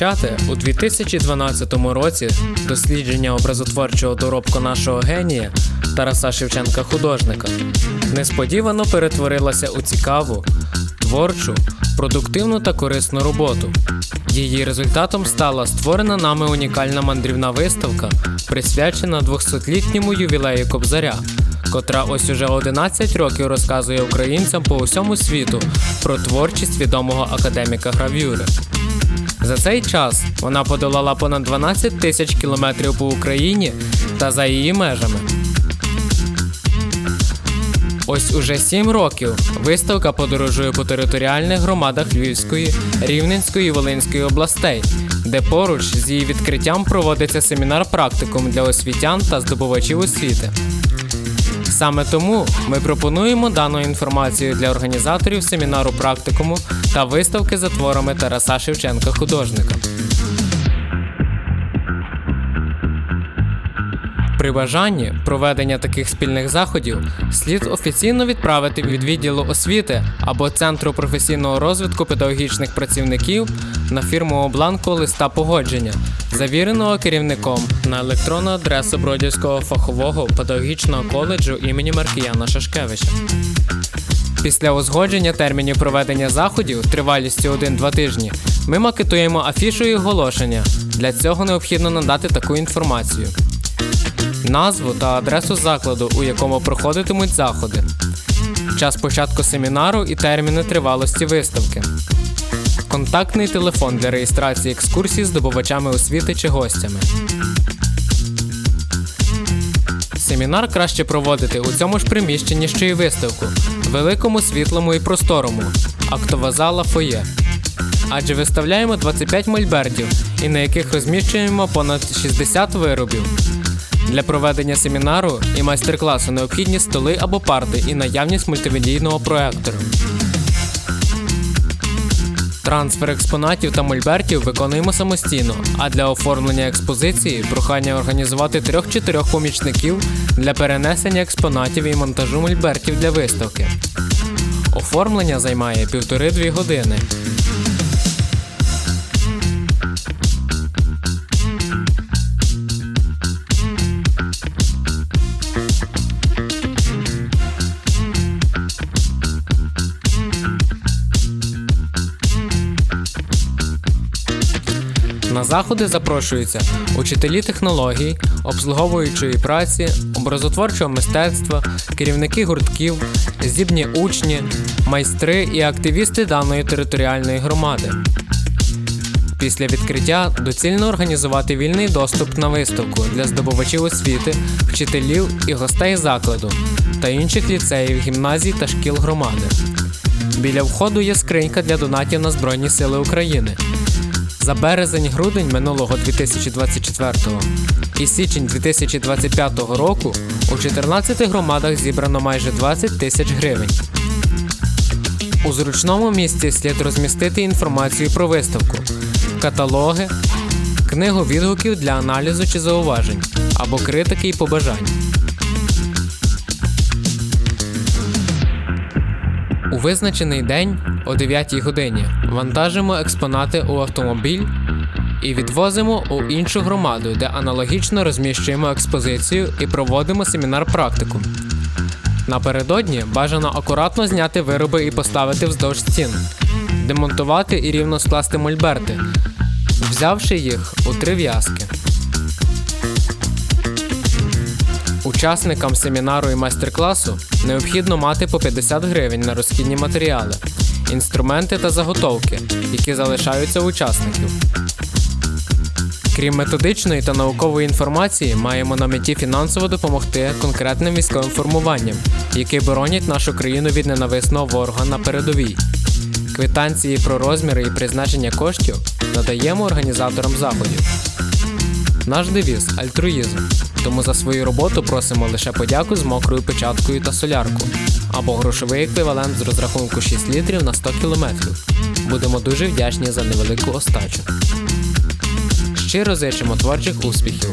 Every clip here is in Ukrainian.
розпочати у 2012 році дослідження образотворчого доробку нашого генія Тараса Шевченка художника несподівано перетворилася у цікаву, творчу, продуктивну та корисну роботу. Її результатом стала створена нами унікальна мандрівна виставка, присвячена 200-літньому ювілею Кобзаря, котра ось уже 11 років розказує українцям по усьому світу про творчість відомого академіка гравюри. За цей час вона подолала понад 12 тисяч кілометрів по Україні та за її межами. Ось уже сім років виставка подорожує по територіальних громадах Львівської, Рівненської і Волинської областей, де поруч з її відкриттям проводиться семінар практикум для освітян та здобувачів освіти. Саме тому ми пропонуємо дану інформацію для організаторів семінару практикуму та виставки за творами Тараса Шевченка художника. При бажанні проведення таких спільних заходів слід офіційно відправити від відділу освіти або Центру професійного розвитку педагогічних працівників на фірмову бланку листа погодження, завіреного керівником на електронну адресу Бродівського фахового педагогічного коледжу імені Маркіяна Шашкевича. Після узгодження термінів проведення заходів тривалістю 1-2 тижні ми макетуємо афішу і оголошення. Для цього необхідно надати таку інформацію назву та адресу закладу, у якому проходитимуть заходи, час початку семінару і терміни тривалості виставки, контактний телефон для реєстрації екскурсій з здобувачами освіти чи гостями. Семінар краще проводити у цьому ж приміщенні, що й виставку, великому, світлому і просторому, актова зала фоє. Адже виставляємо 25 мольбертів, і на яких розміщуємо понад 60 виробів. Для проведення семінару і майстер-класу необхідні столи або парти і наявність мультимедійного проектору. Трансфер експонатів та мольбертів виконуємо самостійно, а для оформлення експозиції прохання організувати трьох-чотирьох помічників для перенесення експонатів і монтажу мольбертів для виставки. Оформлення займає півтори-дві години. На заходи запрошуються учителі технологій, обслуговуючої праці, образотворчого мистецтва, керівники гуртків, здібні учні, майстри і активісти даної територіальної громади. Після відкриття доцільно організувати вільний доступ на виставку для здобувачів освіти, вчителів і гостей закладу та інших ліцеїв, гімназій та шкіл громади. Біля входу є скринька для донатів на Збройні Сили України. За березень-грудень минулого 2024 і січень 2025 року у 14 громадах зібрано майже 20 тисяч гривень. У зручному місці слід розмістити інформацію про виставку, каталоги, книгу відгуків для аналізу чи зауважень або критики і побажань. У визначений день о 9 годині вантажимо експонати у автомобіль і відвозимо у іншу громаду, де аналогічно розміщуємо експозицію і проводимо семінар практику. Напередодні бажано акуратно зняти вироби і поставити вздовж стін, демонтувати і рівно скласти мольберти, взявши їх у три в'язки. Учасникам семінару і майстер-класу необхідно мати по 50 гривень на розхідні матеріали, інструменти та заготовки, які залишаються у учасників. Крім методичної та наукової інформації, маємо на меті фінансово допомогти конкретним військовим формуванням, які боронять нашу країну від ненависного ворога на передовій. Квитанції про розміри і призначення коштів надаємо організаторам заходів. Наш девіз альтруїзм. Тому за свою роботу просимо лише подяку з мокрою печаткою та солярку або грошовий еквівалент з розрахунку 6 літрів на 100 кілометрів. Будемо дуже вдячні за невелику остачу. Щиро зичимо творчих успіхів.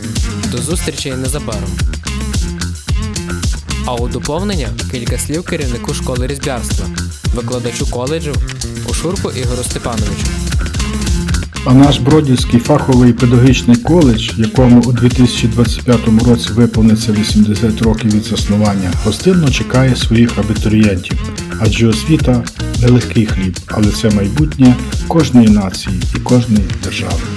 До зустрічей незабаром. А у доповнення кілька слів керівнику школи різбярства, викладачу коледжу Ушурку Ігору Степановичу. А наш Бродівський фаховий педагогічний коледж, якому у 2025 році виповниться 80 років від заснування, гостинно чекає своїх абітурієнтів, адже освіта нелегкий хліб, але це майбутнє кожної нації і кожної держави.